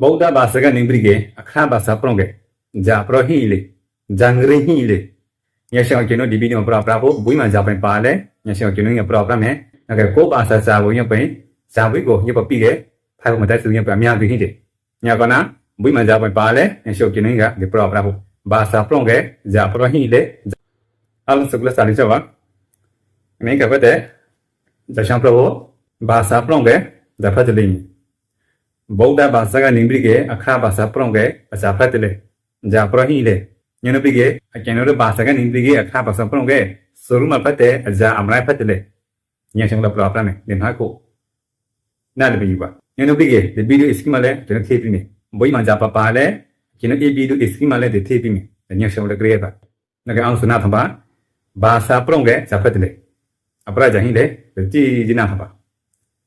ဗုဒ္ဓဘာသာကနေပြီးကအခါဘာသာပရုံးကဂျာပရဟီလေဂျန်ဂရီဟီလေညရှောင်းကျွန်တော်ဒီဗီဒီယိုပရာပရာဖို့ဘွေးမှဂျာပိုင်ပါလေညရှောင်းကျွန်တော်ရပရာပရာမယ် ငါကကိုဘာသာစာကိုညပိုင်ဇာဝိကိုညပပြီးကဖိုင်မတက်စုညပအများကြီးဟိတယ်ညကနာဘွေးမှဂျာပိုင်ပါလေညရှောင်းကျွန်တော်ကဒီပရာပရာဖို့ဘာသာပရုံးကဂျာပရဟီလေအလစကလစာလိချဝအမေကပတ်တဲ့ဂျာရှောင်းပ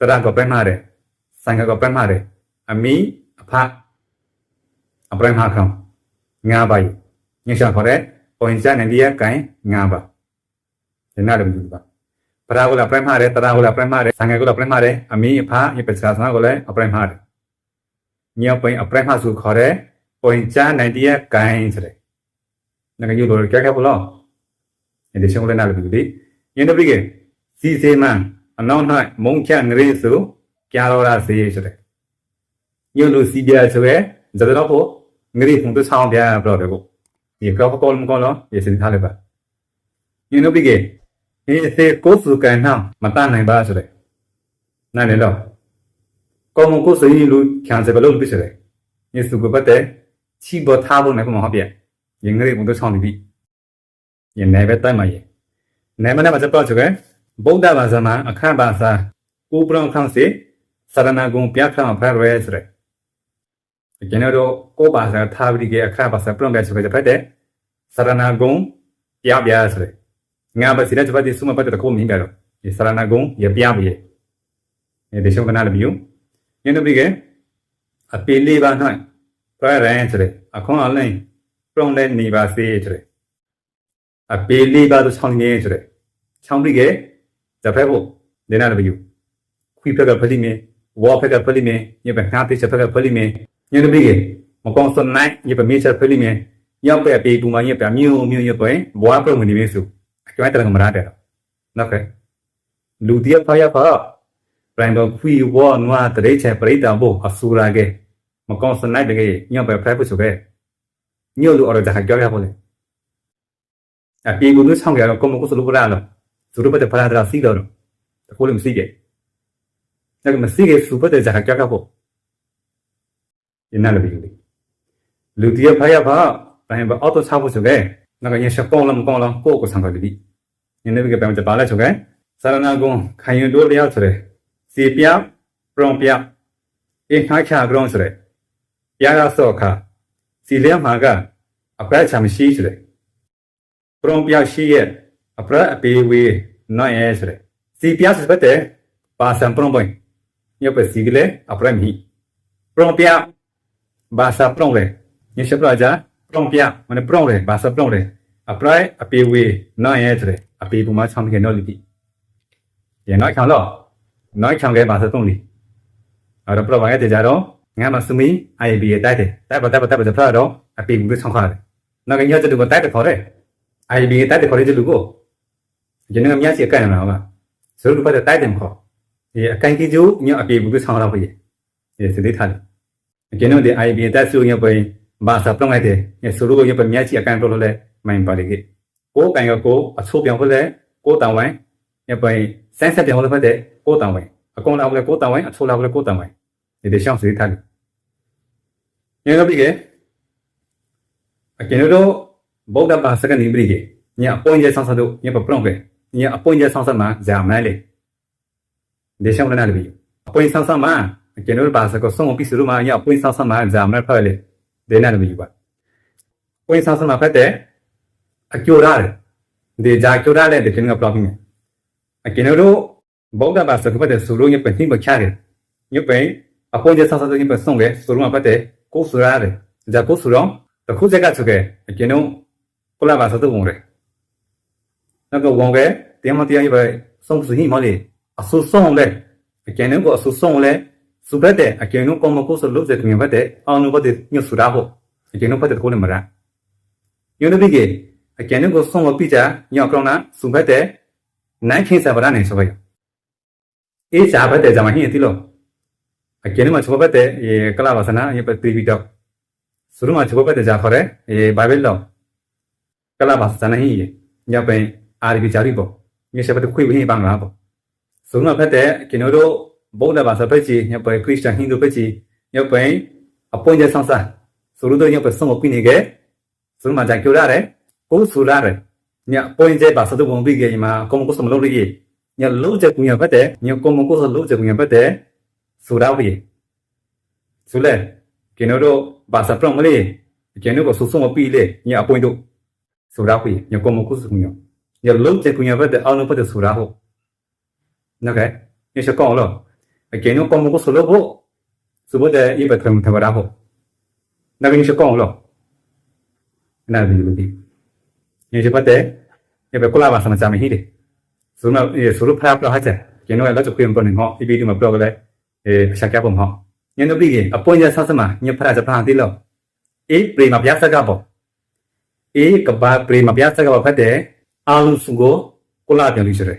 တရားကင်ဖတ်တဲ့ငါးပါညငါးပါဆိုတဲ့ဒီဒီရှောင်းနားလို့ပွင့်ချနိုင်တရားကင်ဆိုတဲ့ဗရာကပြမတယ်တရကပမရဲဆိုင်ကပမရဲအမီအဖအပရမခံငါပိုင်ညရှာခေါ်တဲ့ပွန်ချနေဒီယကိုင်ငါပါဒီနာလည်းဘူးပါပရာကလာပရမရဲတရာကလာပရမရဲဆိုင်ကလာပရမရဲအမီအဖယပစကာသနာကိုလည်းအပရမရဲညပိုင်အပရမစုခေါ်တဲ့ပွန်ချနေဒီယကိုင်ဆိုတဲ့ငါကယူလို့ကြက်ခဲ့ဘလို့ဒီရှုံးလည်းနာလည်းဘူးဒီညနေပြီကစီစေမန် အနောက်၌မုံချငရေဆိုကြာတော်လာစေဆိုတဲ့ညလူစီပြဆိုရဲဇဒတော့ဖို့ငရေဖုန်တဆောင်ပြဘလို့တဲ့ကိုဒီကောကောလမကောလောရေစင်ထားလေပါညနုပိကေဟေစေကိုစုကန်နှောင်းမတနိုင်ပါဆိုတဲ့နိုင်လေတော့ကောမကိုစရီလူခံစဘလို့ပြဆိုတဲ့ယေစုကပတ်တဲ့ချီဘထားဖို့နဲ့ကမဟုတ်ပြရင်ငရေဖုန်တဆောင်ပြီရင်နေပဲတိုင်မရဲ့နေမနဲ့မစတော့ဆိုက ဗုဒ္ဓဘာသာမှာအခန့်ဘာသာကိုပရောင်ခန့်စေစရဏဂုံပြခန့်ဖရဲဆိုတဲ့ကျွန်တော်တို့ကိုဘာသာထားပြီးကအခန့်ဘာသာပရောင်ပြဆိုတဲ့ဖက်တဲ့စရဏဂုံပြပြဆိုတဲ့ငါပါစီတဲ့ဖက်တဲ့ဆုမပတ်တဲ့ကိုမြင်ကြတော့ဒီစရဏဂုံရပြပြရဲ့ဒီရှုံကနာလည်းပြုညနေပြီးကအပေလေးပါ၌ဖရဲဆိုတဲ့အခုံးအလိုင်းပရောင်တဲ့နေပါစေဆိုတဲ့အပေလေးပါတော့ဆောင်းနေဆိုတဲ့ချောင်းပြီးက da febo de na biyu kui pega phali me wa pega phali me ye ba na te cha pega phali me nye de bi ge mo kong son nai ye ba me cha phali me ya pe pe bu ma ye pa myu myu ye pe wa pro mu ni me su a kwa ta ga ma ra de no ke lu dia pha ya pha prime do kui wa nwa ta de cha pri ta bo asura ge mo kong son nai de ge nya ba pha pu su ge nyo lu oro da ha gyo ya bo le a pi bu nu chang ga ko mo ko su lu ra lo သူတို့ဘက်ဖလာတရာစီးတော့တခိုးလည်းမစီးခဲ့ဒါကမစီးခဲ့စူပတ်တဲ့ဇာကကဖို့ယနာလဘီလူတီယဖယာဖာဘယ်ဘအော်တိုချဖို့ဆိုခဲ့ငါကရရှပေါင်းလမကောင်းလားကိုကိုဆံကလေးညနေဘကပြန်ကြပါလဲဆိုခဲ့စာရနာကုံခိုင်ရတိုးလျောက်ဆိုတဲ့စီပြပရွန်ပြအေခါချာဂရုံးဆိုတဲ့ပြာရ ဆော့ခါစီလျက်မှာကအပတ်ချာမရှိဆိုတဲ့ပရွန်ပြရှိရဲ့အပရအပေဝေနော်ရဲဆိုတဲ့စီပြစပတ်တဲ့ပါစံပရုံပွင့်ညပစီကလေအပရမီပရုံပြဘာစာပရုံလေညရှပလာကြပရုံပြမနပရုံလေဘာစာပရုံလေအပရအပေဝေနော်ရဲဆိုတဲ့အပေပူမချောင်း ကေနော်လီတိရနော်ချောင်းတော့နော်ချောင်းကေဘာစာတုံးလီအဲ့တော့ပရဘာရဲ့တကြတော့ငါမစမီ IB ရဲ့တိုက်တယ်တိုက်ပါတိုက်ပါတိုက်ပါစဖရတော့အပေပူကိုချောင်းခါတယ်နော်ကညချတူကိုတိုက်တယ်ခေါ်တယ် IB ရဲ့တိုက်တယ်ခေါ်တယ်လူကိုကျွန်တော်များစီအကန့်လာပါဆိုတော့ဘာတိုက်တယ်မခေါ်ဒီအကန့်ကြီးကျိုးညအပြေဘူးဆောင်းတော့ပြီဒီစသေးထားတယ်ကျွန်တော်ဒီ IB တက်ဆူညပဲဘာသာပလုံးလိုက်တယ်ညဆိုလို့ညပဲများစီအကန့်ပလို့လဲမိုင်ပါလေကိုကန်ကကိုအချိုးပြောင်းဖို့လဲကိုတောင်ဝိုင်းညပဲစမ်းဆက်ပြောင်းလို့ဖတ်တဲ့ကိုတောင်ဝိုင်းအကုန်လောက်လဲကိုတောင်ဝိုင်းအချိုးလောက်လဲကိုတောင်ဝိုင်းဒီဒီရှောင်းစသေးထားတယ်ညတော့ပြီကအကျွန်တော်ဗုဒ္ဓဘာသာကနေပြီကညအပွင့်ရဆောင်းဆောင်းတို့ညပပလုံးပဲညအပွင့်ရ ဆောင်းဆောင်းမှာဇာမလဲလေဒီရှောင်းလနာလေပြီအပွင့်ဆောင်းဆောင်းမှာကျွန်တော်ပါစကဆုံးပြီးစရမရပွင့်ဆောက်ဆမှာဇာမရဖက်လေဒေနာမီပါပွင့်ဆောက်ဆမှာဖက်တဲ့အကျိုးရတယ်ဒီဂျာကျိုးရတယ်ဒီကင်းက problem အကျွန်တော်တို့ဘောကပါစကဖက်တဲ့စလို့ရပတိမချရတယ်ညပိအပွင့်ဆောက်ဆောက်ရပဆုံးလေစလို့မဖက်တဲ့ကိုစရတယ်ဂျာကိုစရောတခုစက်ကဆိုခဲ့ကျွန်တော်ကိုလာပါစတော့ဝင်တယ် နောက်တော့ဝင်ခဲ့တရားမတရားရပဲဆုံးစဟိမလေးအဆူဆုံးလေအကျွန်တော်ကအဆူဆုံးလေစုဘက်တဲ့အကျွန်တော်ကမကိုစလို့တဲ့မြင်ဘက်တဲ့အောင်လို့ဘက်တဲ့ညစရာဟုတ်အကျွန်တော်ဘက်တဲ့ကိုလည်းမရညနေပြီးကအကျွန်တော်ကဆုံးလို့ပြကြညောက်ကောင်နာစုဘက်တဲ့နိုင်ခင်းစပါရနေဆိုပဲအေးစားဘက်တဲ့ဇာမဟင်းတီလို့အကျွန်တော်ကစုဘက်တဲ့ကလာပါစနာရပတိ ပြီးတော့စရုံမှာစုဘက်တဲ့ဇာခေါ်တဲ့ဘိုင်ဘယ်လို့ကလာပါစနာဟင်းညပင်အာရီဂျာရီပေါ့မြေစဘက်ခွေဝင်းပန်းလာပေါ့စရုံမှာဖက်တဲ့ကျွန်တော်တို့ဗုဒ္ဓဘာသာပဲကြီးညပဲခရစ်ယာန်ဟိန္ဒူပဲကြီးညပဲအပွင့်ကျဆောင်စားဆိုလို့တော့ညပဲဆုံးမပြနေခဲ့ဆိုမှကြကြရတယ်ကိုဆူရတယ်ညပွင့်ကျပါစတော့ဘုံပြီးကြမှာကောမကိုစမလို့ရည်ညလို့ချက်ကူညဖက်တဲ့ညကောမကိုစလို့ချက်ကူညဖက်တဲ့ဆိုတော့ရည်ဆိုလဲကျွန်တော်တို့ဘာသာပရမလေးကျွန်တော်ကဆူဆုံးမပြီးလေညအပွင့်တို့ဆိုတော့ရည်ညကောမကိုစကူည ညလို့ချက်ကူညဖက်တဲ့အောင်လို့ဖက်တဲ့ဆိုတော့ဟုတ်နော်ကဲညစကောလို့ que no como solo bo subo de iba tram tabaraho na bin shi kon lo na bi bi ni je pate ye be kula ba sama sama hi de su na ye su ru pha pha ha cha que no la chu kwem pon ho i bi di ma pro le e sha kya pon ho ni no bi ge apon ya sa sama ni pha cha pha ti lo e pre ma bya sa ka bo e ka ba pre ma bya sa ka ba phat de a lu su go kula pyan li shi re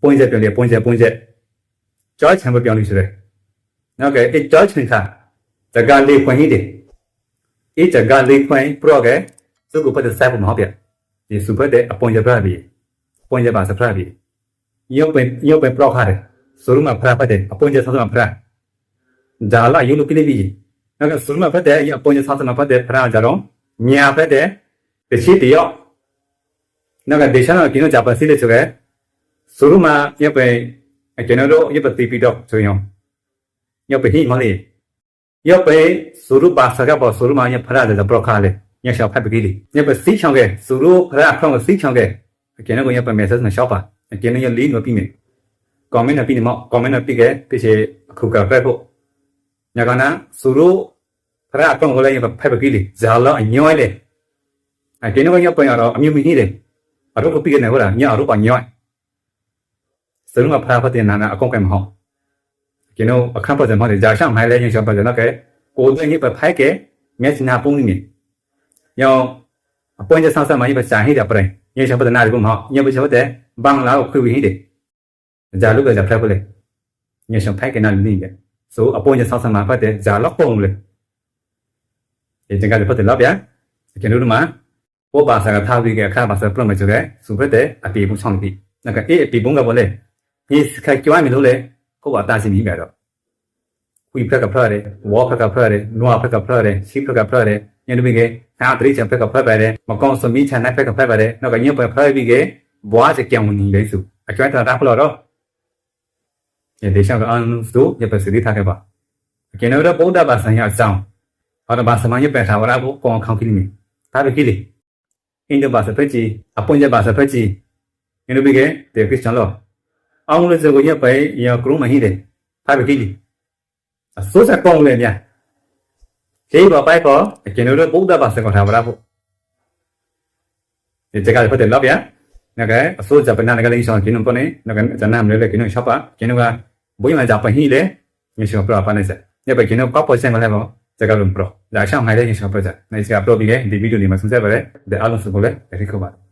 ပွင့်ချက်ပြန်လေပွင့်ချက်ပွင့်ချက်ကြောချံမပြောင်းလို့ဆိုရဲနောက်ကအဲကြောချံခါတကလေးခွင့်ဟိတယ်အဲတကလေးခွင့်ပရောကစုကပတ်တဲ့ဆိုင်ပေါ်မှာပြဒီစုပတ်တဲ့အပွန်ရပါပြီပွန်ရပါစဖရပြီယောပဲယောပဲပရောခါတယ်ဆိုရမဖရပတ်တဲ့အပွန်ရဆောင်းမဖရဒါလာယူလို့ပြလိပြီနောက်ကဆိုရမဖတ်တဲ့အပွန်ရဆောင်းမဖတ်တဲ့ဖရကြတော့ညာဖတ်တဲ့တရှိတယောက် နောက်ကဒေရှနာကင်းတော့ဂျပန်စီလေဆိုရဲဆိုရမယောပဲကျွန်တော်တို့ရပတိပြီးတော့ဆိုရင်ရပဟိမလေးရပစရုပါစကပေါ်စရုမညဖရတဲ့ပရခါလေညရှောက်ဖတ်ပကြီးလေညပစီချောင်းကစရုဖရခေါင်းစီချောင်းကကျွန်တော်ရပ message နဲ့ရှောက်ပါကျွန်တော်ရလေးနွပြီးမယ် comment နဲ့ပြီးနေမော comment နဲ့ပြီးခဲ့ပြချေအခုကဖက်ဖို့ညကနာစရုဖရခေါင်းကိုလည်းရဖတ်ပကြီးလေဇာလောအညွှဲလေအဲကျွန်တော်ရပရတော့အမြုံမီနေတယ် အရုပ်ကိုပြီးနေဟောလားညအရုပ်ကညွှဲစရုံကဖာဖတ်တဲ့နာနာအကောင့်ကမဟုတ်ကျွန်တော်အခန့်ပတ်တယ်မဟုတ်ကြာရှောင်းမိုင်းလဲရင်ရှောင်းပတ်တယ်နော်ကဲကိုယ်တည်းညပဖိုက်ကေမျက်စနာပုံနေနေယောအပွင့်ကျဆောက်ဆက်မှာညပစာဟိတဲ့ပရင်ညရှောင်းပတ်တဲ့နာဒီကုမဟုတ်ညပချောတဲ့ဘန်လာကိုခွေဝဟိတဲ့ဂျာလုကဂျာဖလက်ပလေညရှောင်းဖိုက်ကေနာလူနေတယ်ဆိုအပွင့်ကျဆောက်ဆက်မှာဖတ်တဲ့ဂျာလောက်ပုံလေဒီတကယ်ဖတ်တယ်လောက်ဗျာကျွန်တော်တို့မှာ ဘောပါစာကထားပြီးကအခါပါစာပြမကျတဲ့စူဖက်တဲ့အတီးပုံဆောင်ပြီးနကအေးအတီးပုံကဘောလေဒီစခကြွားမလို့လေကိုကတာစီမိမယ်တော့ခွေဖက်ကဖရတယ်ဝါဖက်ကဖရတယ်နွားဖက်ကဖရတယ်စီဖက်ကဖရတယ်ညနေပြီးကဟာတရိချံဖက်ကဖက်ပါတယ်မကောင်းစမီချန်နိုင်ဖက်ကဖက်ပါတယ်နောက်ကညပဖက်ပြီးကဘွားစကြောင်နေလေစုအကျွမ်းတာဖလို့တော့ညဒေရှောင်းကအန်စုညပစရီထားခဲ့ပါကျွန်တော်တို့ဗုဒ္ဓဘာသာရအကြောင်းဟော တော့ဘာစမညပထားဝရဘကိုကောင်းခေါင်းကိနေဒါပဲကိလေအင်းဒဘာစဖက်ကြီးအပွင့်ကြဘာစဖက်ကြီးညနေပြီးကတေခရစ်ချန်လောအောင်လို့စကိုရပဲရကရုံမဟိတယ်ဖာဘကီလီအစိုးစကောင်းလေမြခေဘပိုက်ကောကျွန်တော်တို့ဗုဒ္ဓဘာသာကိုထားပါလားဖို့ဒီတကယ်ဖတ်တယ်လောက်ဗျာနကအစိုးစပနာကလေးဆောင်ကျွန်တော်ပေါ်နေနကဇနာ မလေးကျွန်တော်ရှော့ပါကျွန်တော်ကဘွေးမှကြပဟိလေညရှောပရပါ